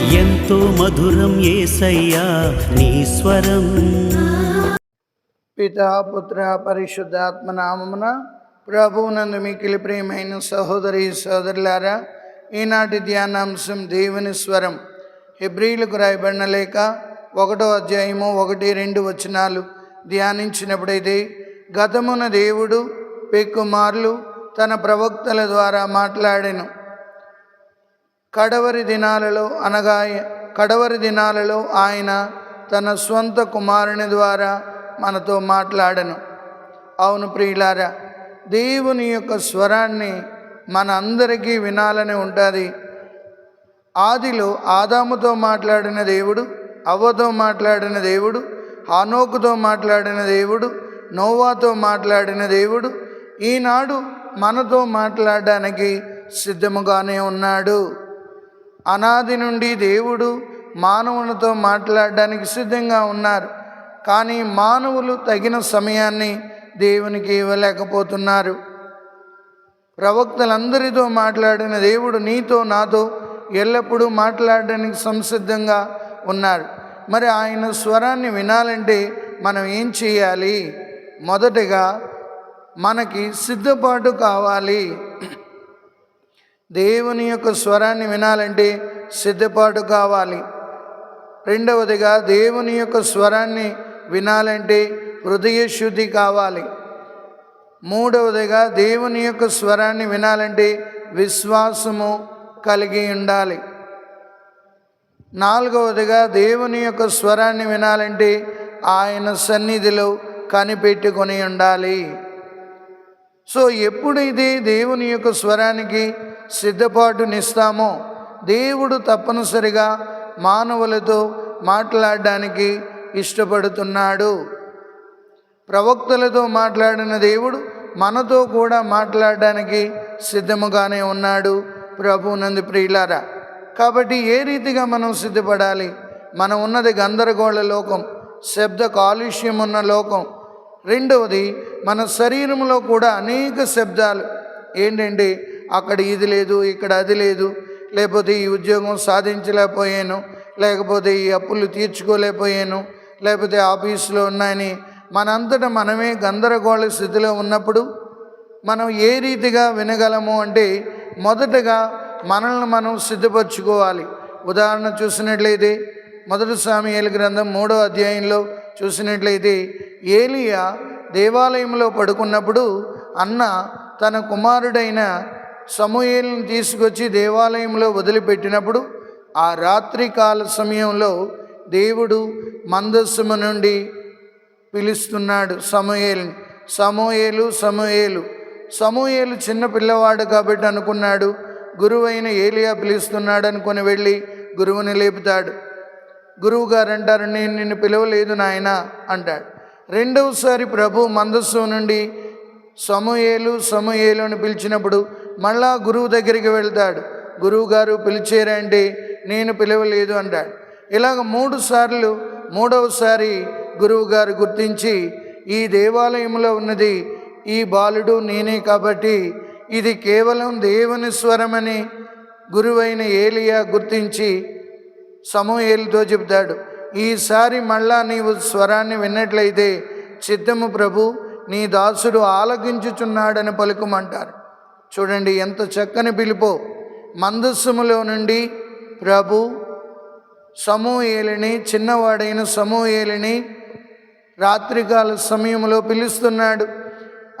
ఎంతో మధురం ఏసయ్యా నీ స్వరం. పితా పుత్ర పరిశుద్ధాత్మ నామమున ప్రభువునందు మికిలి ప్రియమైన సహోదరి సోదరులారా ఈనాటి ధ్యానాంశం దేవుని స్వరం. హెబ్రిలకు రాయబడిన లేక ఒకటో అధ్యాయము ఒకటి రెండు వచనాలు. ధ్యానించినప్పుడైతే గతమున దేవుడు పెక్కుమార్లు తన ప్రవక్తల ద్వారా మాట్లాడెను. కడవరి దినాలలో అనగా కడవరి దినాలలో ఆయన తన స్వంత కుమారుని ద్వారా మనతో మాట్లాడను. అవును ప్రియులారా దేవుని యొక్క స్వరాన్ని మన అందరికీ వినాలని ఉంటుంది. ఆదిలో ఆదాముతో మాట్లాడిన దేవుడు అవ్వతో మాట్లాడిన దేవుడు హానోకుతో మాట్లాడిన దేవుడు నోవాతో మాట్లాడిన దేవుడు ఈనాడు మనతో మాట్లాడడానికి సిద్ధముగానే ఉన్నాడు. అనాది నుండి దేవుడు మానవునితో మాట్లాడడానికి సిద్ధంగా ఉన్నారు. కానీ మానవులు తగిన సమయాన్ని దేవునికి ఇవ్వలేకపోతున్నారు. ప్రవక్తలందరితో మాట్లాడిన దేవుడు నీతో నాతో ఎల్లప్పుడూ మాట్లాడడానికి సంసిద్ధంగా ఉన్నారు. మరి ఆయన స్వరాన్ని వినాలంటే మనం ఏం చేయాలి? మొదటగా మనకి సిద్ధపాటు కావాలి. దేవుని యొక్క స్వరాన్ని వినాలంటే సిద్ధపాటు కావాలి. రెండవదిగా దేవుని యొక్క స్వరాన్ని వినాలంటే హృదయ శుద్ధి కావాలి. మూడవదిగా దేవుని యొక్క స్వరాన్ని వినాలంటే విశ్వాసము కలిగి ఉండాలి. నాలుగవదిగా దేవుని యొక్క స్వరాన్ని వినాలంటే ఆయన సన్నిధిలో కనిపెట్టుకొని ఉండాలి. సో ఎప్పుడైతే దేవుని యొక్క స్వరానికి సిద్ధపాటునిస్తామో దేవుడు తప్పనిసరిగా మానవులతో మాట్లాడడానికి ఇష్టపడుతున్నాడు. ప్రవక్తలతో మాట్లాడిన దేవుడు మనతో కూడా మాట్లాడడానికి సిద్ధముగానే ఉన్నాడు ప్రభు నంది ప్రియులారా. కాబట్టి ఏ రీతిగా మనం సిద్ధపడాలి? మనం ఉన్నది గందరగోళ లోకం శబ్ద కాలుష్యం ఉన్న లోకం రెండవది మన శరీరంలో కూడా అనేక శబ్దాలు. ఏంటంటే అక్కడ ఇది లేదు ఇక్కడ అది లేదు. లేకపోతే ఈ ఉద్యోగం సాధించలేకపోయాను. లేకపోతే ఈ అప్పులు తీర్చుకోలేకపోయాను. లేకపోతే ఆఫీసులో ఉన్నాయని. మనంతటా మనమే గందరగోళ స్థితిలో ఉన్నప్పుడు మనం ఏ రీతిగా వినగలము అంటే మొదటగా మనల్ని మనం సిద్ధపరచుకోవాలి. ఉదాహరణ చూసినట్లయితే మొదటి స్వామి ఏలు గ్రంథం మూడో అధ్యాయంలో చూసినట్లయితే ఏలియా దేవాలయంలో పడుకున్నప్పుడు అన్న తన కుమారుడైన సమూహల్ని తీసుకొచ్చి దేవాలయంలో వదిలిపెట్టినప్పుడు ఆ రాత్రికాల సమయంలో దేవుడు మందస్సుము నుండి పిలుస్తున్నాడు సమూహల్ని సమూయేలు సమూయేలు. సమూయేలు చిన్న పిల్లవాడు కాబట్టి అనుకున్నాడు గురువైన ఏలియా పిలుస్తున్నాడు అనుకొని వెళ్ళి గురువుని లేపుతాడు. గురువు గారు అంటారు నేను నిన్ను పిలవలేదు నాయన అంటాడు. రెండవసారి ప్రభు మందస్సు నుండి సమూయేలు సమూయేలు అని పిలిచినప్పుడు మళ్ళా గురువు దగ్గరికి వెళ్తాడు. గురువు గారు పిలిచారంటే నేను పిలవలేదు అంటాడు. ఇలాగ మూడు సార్లు మూడవసారి గురువు గారు గుర్తించి ఈ దేవాలయంలో ఉన్నది ఈ బాలుడు నేనే కాబట్టి ఇది కేవలం దేవుని స్వరమని గురువైన ఏలియా గుర్తించి సమూహేలుతో చెబుతాడు. ఈసారి మళ్ళా నీవు స్వరాన్ని విన్నట్లయితే చిత్తము ప్రభు నీ దాసుడు ఆలకించుచున్నాడని పలుకుమంటారు. చూడండి ఎంత చక్కని పిలుపో. మందస్సుములో నుండి ప్రభు సమూహేలిని చిన్నవాడైన సమూహేలిని రాత్రికాల సమయంలో పిలుస్తున్నాడు.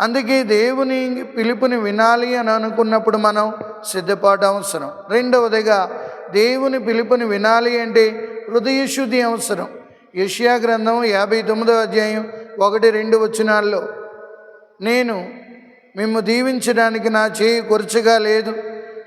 అందుకే దేవుని పిలుపుని వినాలి అని అనుకున్నప్పుడు మనం సిద్ధపాటు అవసరం. రెండవదిగా దేవుని పిలుపుని వినాలి అంటే హృదయశుద్ధి అవసరం. యష్యా గ్రంథం యాభై తొమ్మిదో అధ్యాయం ఒకటి రెండు వచనాల్లో నేను మిమ్ము దీవించడానికి నా చేయి కొరచగా లేదు.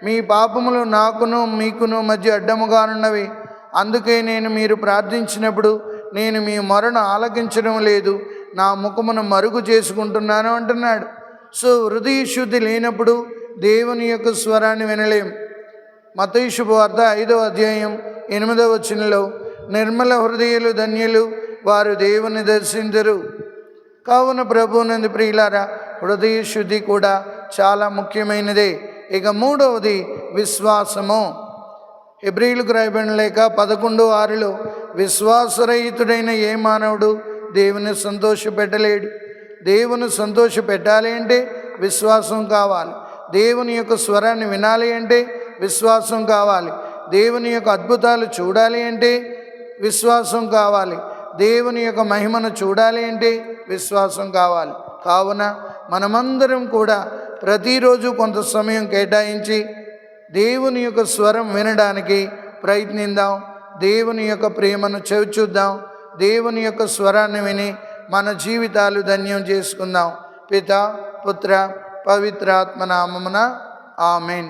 మీ పాపములు నాకును మీకును మధ్య అడ్డముగానున్నవి. అందుకే నేను మీరు ప్రార్థించినప్పుడు నేను మీ మొరను ఆలకించడం లేదు. నా ముఖమును మరుగు చేసుకుంటున్నాను అంటున్నాడు. సో హృదయ శుద్ధి లేనప్పుడు దేవుని యొక్క స్వరాన్ని వినలేం. మతయి శుభవార్త ఐదవ అధ్యాయం ఎనిమిదవ వచనంలో నిర్మల హృదయులు ధన్యులు వారు దేవుని దర్శించరు. కావున ప్రభునంది ప్రియులారా హృదయ శుద్ధి కూడా చాలా ముఖ్యమైనదే. ఇక మూడవది విశ్వాసము. ఎబ్రిలకు రాయబడిన లేక పదకొండు ఆరులో విశ్వాసరహితుడైన ఏ మానవుడు దేవుని సంతోషపెట్టలేడు? దేవుని సంతోష పెట్టాలి అంటే విశ్వాసం కావాలి. దేవుని యొక్క స్వరాన్ని వినాలి అంటే విశ్వాసం కావాలి. దేవుని యొక్క అద్భుతాలు చూడాలి అంటే విశ్వాసం కావాలి. దేవుని యొక్క మహిమను చూడాలి అంటే విశ్వాసం కావాలి. కావున మనమందరం కూడా ప్రతిరోజు కొంత సమయం కేటాయించి దేవుని యొక్క స్వరం వినడానికి ప్రయత్నిద్దాం. దేవుని యొక్క ప్రేమను చెవిచూద్దాం దేవుని యొక్క స్వరాన్ని విని మన జీవితాలు ధన్యం చేసుకుందాం. పిత పుత్ర పవిత్రాత్మ నామమున ఆమెన్.